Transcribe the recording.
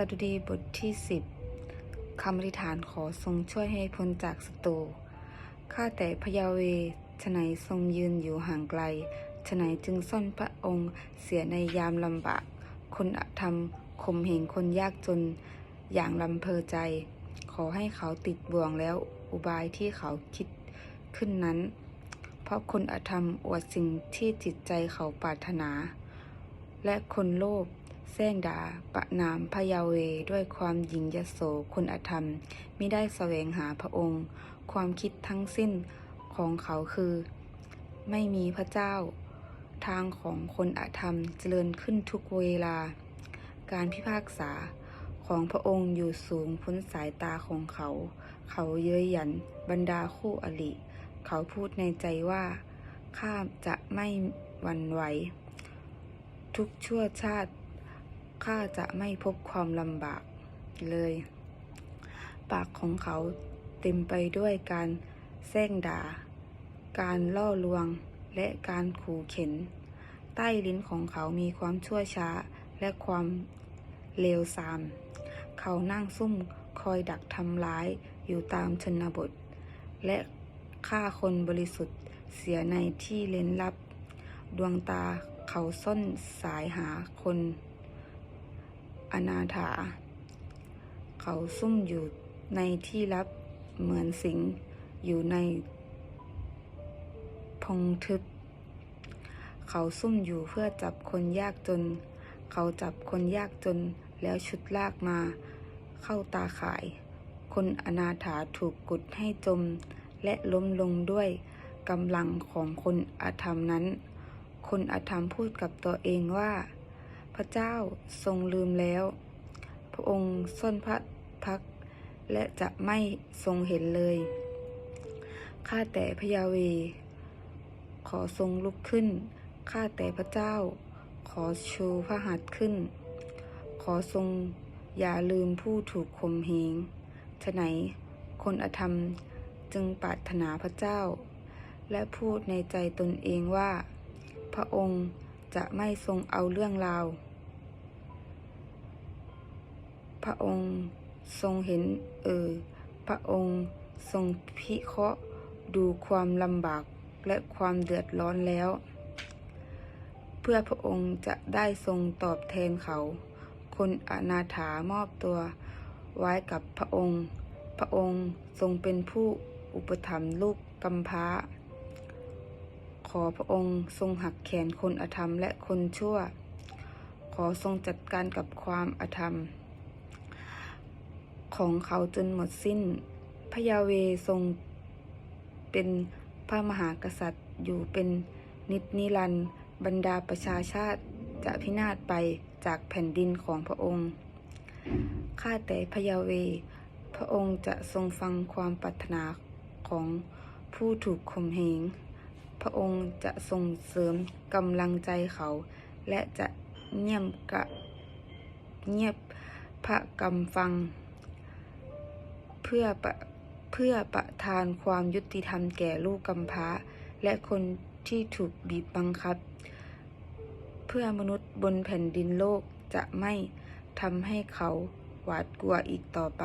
สดุดีบทที่ 10 คำอธิษฐานขอทรงช่วยให้พ้นจากศัตรู ข้าแต่พยาเวฉไหนทรงยืนอยู่ห่างไกลฉไหนจึงซ่อนพระองค์เสียในยามลำบาก คนอธรรมข่มเหงคนยากจนอย่างลำเพอใจ ขอให้เขาติดบ่วงแล้วอุบายที่เขาคิดขึ้นนั้น เพราะคนอธรรมอวดสิ่งที่จิตใจเขาปรารถนา และคนโลภ แซงด่าประนามพยาเวด้วยความหยิ่งยโสคนอธรรมมิได้แสวงหาพระองค์ ความคิดทั้งสิ้นของเขาคือ ไม่มีพระเจ้า ทางของคนอธรรมเจริญขึ้นทุกเวลา การพิพากษาของพระองค์อยู่สูงพ้นสายตาของเขา เขาเย้ยหยันบรรดาคู่อริเขาพูดในใจว่า ข้าจะไม่หวั่นไหว ทุกชั่วชาติ ข้าจะไม่พบความลำบากเลย ปากของเขาเต็มไปด้วยการแซงด่า การล่อลวงและการขู่เข็น ใต้ลิ้นของเขามีความชั่วช้าและความเลวทราม เขานั่งซุ่มคอยดักทำร้ายอยู่ตามชนบท และฆ่าคนบริสุทธิ์เสียในที่เล้นลับ ดวงตาเขาซ่อนสายหาคน อนาถา เขาซุ่มอยู่ในที่ลับเหมือนสิงอยู่ในพงทึบ เขาซุ่มอยู่เพื่อจับคนยากจน เขาจับคนยากจนแล้วชุดลากมา เข้าตาข่าย คนอนาถาถูกกุดให้จม และล้มลงด้วยกำลังของคนอาธรรมนั้น คนอาธรรมพูดกับตัวเองว่า ระเจ้าทรงลืมแล้ว พระองค์ซ่อนพระพักตร์และจะไม่ทรงเห็นเลย ข้าแต่พระยาเว ขอทรงลุกขึ้น ข้าแต่พระเจ้า ขอชูพระหัตถ์ขึ้น ขอทรงอย่าลืมผู้ถูกข่มเหงฉะไหนคนอธรรมจึงปรารถนาพระเจ้า และพูดในใจตนเองว่า พระองค์จะไม่ทรงเอาเรื่องราว พระองค์ทรงเห็นเออ พระองค์ทรงพิเคราะห์ดูความลำบากและความเดือดร้อนแล้ว เพื่อพระองค์จะได้ทรงตอบแทนเขา คนอนาถามอบตัวไว้กับพระองค์ พระองค์ทรงเป็นผู้อุปถัมภ์ลูกกำพร้า ขอพระองค์ทรงหักแขนคนอธรรมและคนชั่ว ขอทรงจัดการกับความอธรรม ของเขาจนหมดสิ้น พระยาเวทรงเป็นพระมหากษัตริย์อยู่เป็นนิจนิรันดร์บรรดาประชาชาติจะพินาศไปจากแผ่นดินของพระองค์ ข้าแต่พระยาเว พระองค์จะทรงฟังความปรารถนาของผู้ถูกข่มเหง พระองค์จะทรงเสริมกำลังใจเขา และจะเงียบกะเงียบพระกำฟัง เพื่อประเพื่อประทานความยุติธรรมแก่ลูกกำพร้า และคนที่ถูกบีบบังคับ เพื่อมนุษย์บนแผ่นดินโลกจะไม่ทำให้เขาหวาดกลัวอีกต่อไป